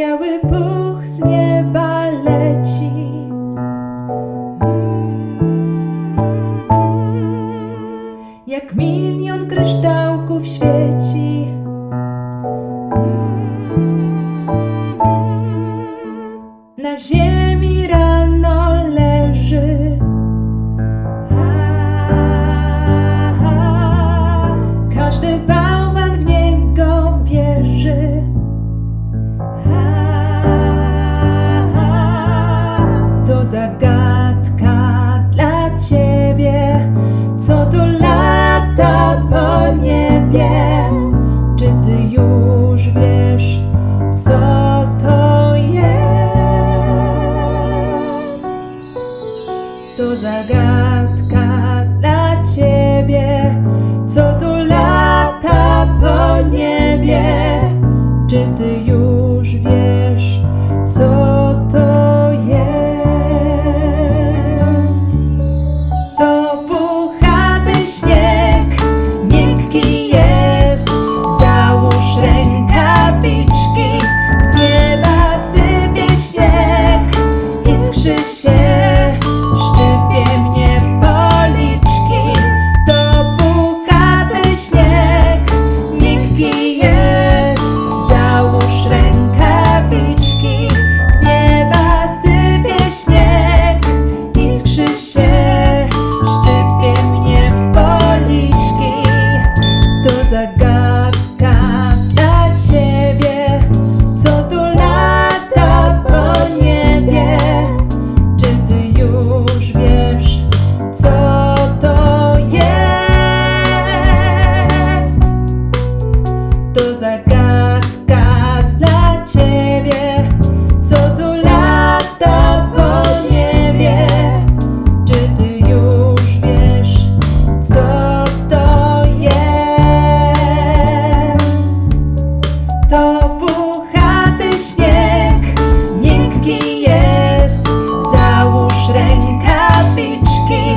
biały puch z nieba leci. Jak milion kryształków Zagadka dla ciebie, co tu lata po niebie. Czy ty już wiesz, co to jest? To puchaty śnieg, miękki jest. Załóż rękawiczki, z nieba sypie śnieg, iskrzy się, папічки.